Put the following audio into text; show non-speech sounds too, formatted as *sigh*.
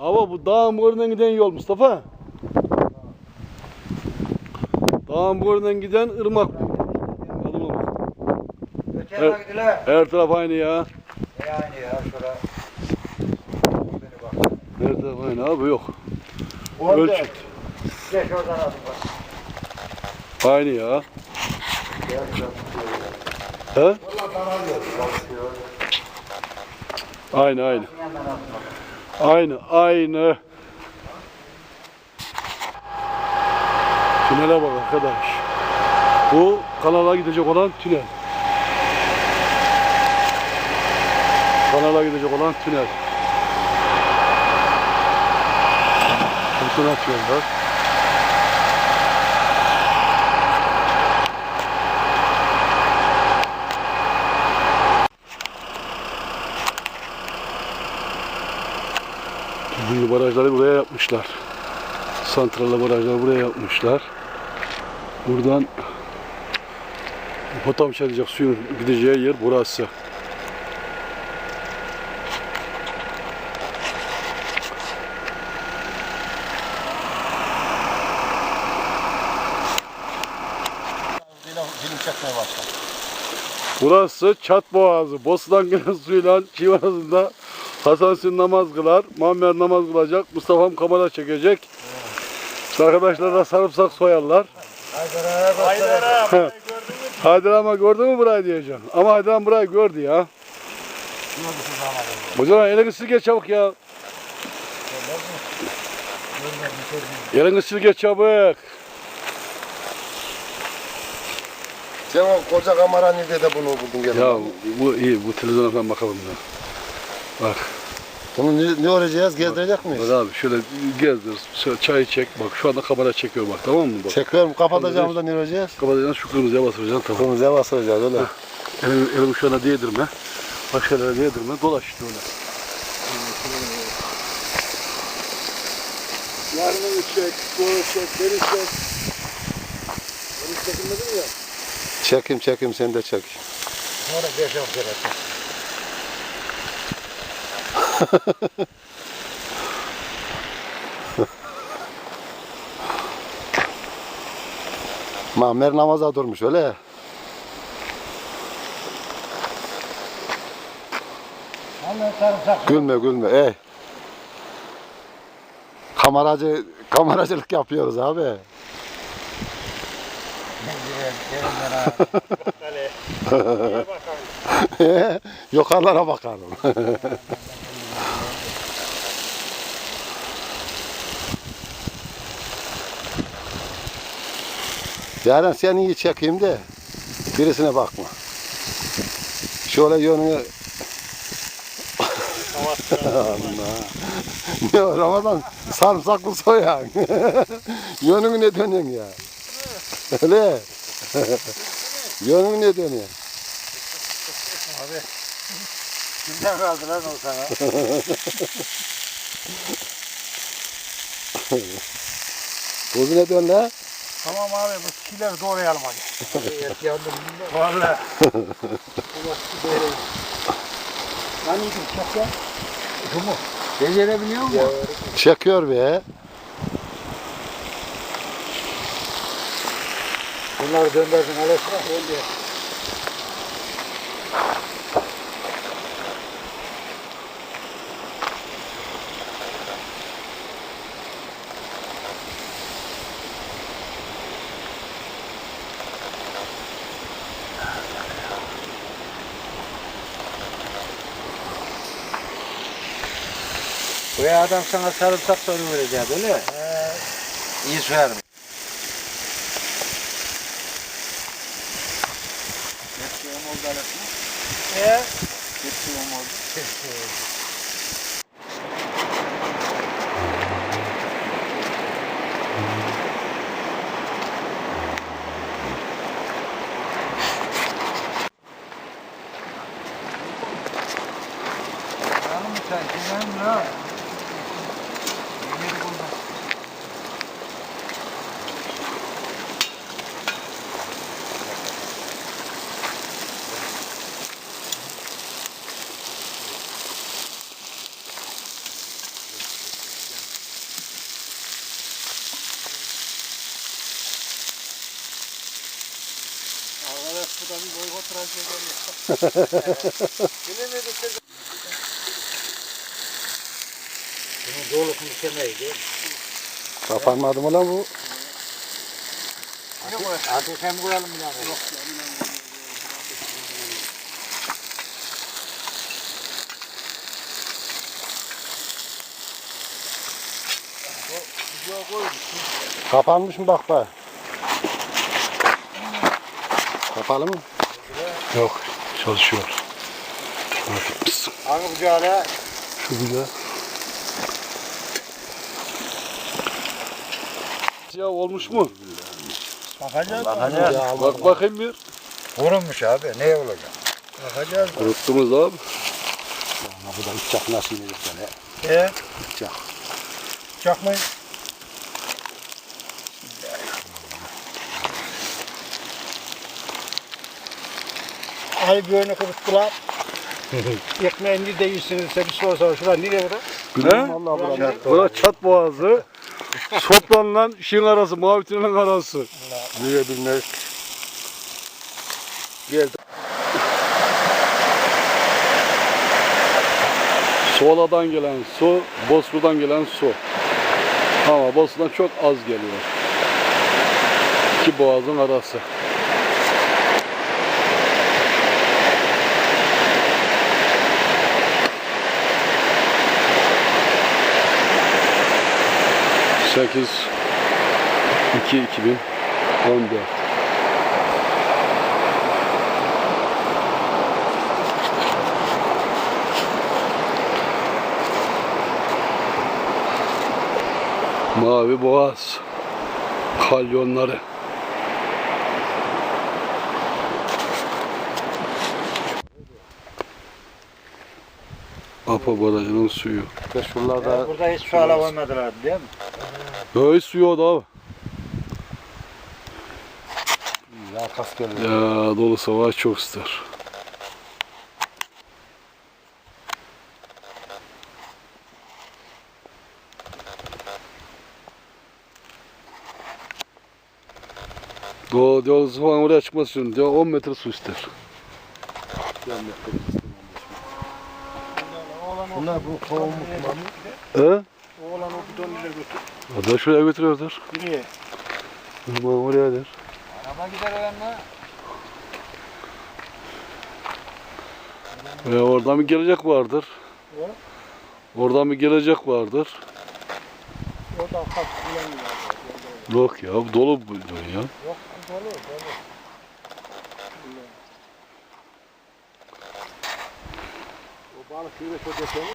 Ama bu dağın boyundan giden yol Mustafa. Dağın boyundan giden ırmak bu. Gidiler. Her taraf aynı ya. E aynı ya şura. Her taraf aynı abi yok. Orada. Ölçüt. Geç oradan aldım bak. Aynı ya. He? Aynı aynı. Aynı aynı. Tünele bak arkadaş. Bu kanala gidecek olan tünel. Kanala gidecek olan tünel. Kurşun atıyorlar. Şimdi barajları buraya yapmışlar. Santralı barajları buraya yapmışlar. Buradan potam çalacak suyun gideceği yer burası. Burası Çat Boğazı. Bostan gelen suyla çiğ arasında Hasan Hüseyin namaz kılar. Muammer namaz kılacak. Mustafa'm kamera çekecek. İşte arkadaşlar da sarımsak soyarlar. Haydar Haydar ama gördün mü burayı diyeceğim. Ama Haydar ama burayı gördü ya. Hocam elini silge çabuk ya. Elini silge çabuk. Sen o koca kamera nerede de bunu buldun gel. Ya bu iyi. Bu televizyona falan bakalım ya. Bak. Bunu ne, ne olacağız? Gezdirecek miyiz? Bak abi şöyle gezdir. Şöyle çay çek. Bak şu anda kamera çekiyor bak tamam mı? Bak. Çekiyorum kapatacağımızda ne olacağız? Kapatacaksın şu kırmızıya basacaksın tamam. Kırmızıya basacağız öyle. Elimi, elimi şu anda değdirme. Başka yerlere değdirme. Dolaş işte öyle. Yarını çek, doğru çek, beni çek. Beni çekinmedin ya. Çekim çekim sen de çek. Sonra on kere. *laughs* Mahmer namaza durmuş öyle. Gülme gülme ey. Kameracı, kameracılık yapıyoruz abi. Yukarılara *laughs* bakalım. *laughs* Yarın seni iyi çekeyim de birisine bakma. Şöyle yönünü Allah. Ne o Ramazan sarımsaklı soyan. *laughs* Yönünü ne dönüyorsun ya? Öyle. *laughs* Yönünü ne dönüyor? Kimden kaldı lan o sana? *laughs* Kuzu ne dön la? Tamam abi bu çileri doğrayalım hadi. Evet yandım. Valla. Lan iyidir çek ya. Mu? Becerebiliyor mu? Çekiyor be. Bunları döndürdün Alesina. Öyle. Bu adam sana sarımsak soru verecek öyle mi? İyi soyar mı? Geçiyorum oldu arasına. Ee? Geçiyorum oldu. Canım sen kimden ne? Bunun dolu mükemmeldi. Kapanmadı mı lan bu? Artık hem koyalım bir tane. Kapanmış mı bak bak. Kapalı mı? Yok çalışıyor. Hangi bucağı Şu güzel. Ya olmuş mu? Bakacağız. Bak bakayım bir. Vurulmuş abi. Ne olacak? Bakacağız. Kuruttumuz abi. Ama bu da uçak nasıl inecek böyle? Ee? Uçak. Çakmayın. Ay böyle kuruttular. *laughs* Ekmeğini de yiyişsiniz. Bir soru sor. Şurada nereye kadar? Ne? Vallahi buranın. Bura çat boğazı. Soplanla şin arası, mavitinin arası. Niye bilmez. Sola'dan gelen su, Bosfor'dan gelen su. Ama Bosfor'dan çok az geliyor. İki boğazın arası. Sekiz iki iki bin on dört. Mavi Boğaz kalyonları. Apa Barajı'nın suyu. Şuralarda Burada hiç su alamadılar değil mi? Böyle suyu da abi. ya kas geliyor. Ya dolu savaş çok ister. O diyor falan oraya çıkması için diyor 10 metre su ister. Bunlar bu kovulmuş mu? He? Oğlan o bidonu ile götür. O da şuraya götürüyordur. Nereye? Aman oraya der. Araba gider o yanına. E, oradan bir gelecek vardır. Ne? Oradan bir gelecek vardır. Orada kaç kullanmıyor. Yok ya dolu bu ya. Yok dolu dolu. O balık şöyle çok yapalım.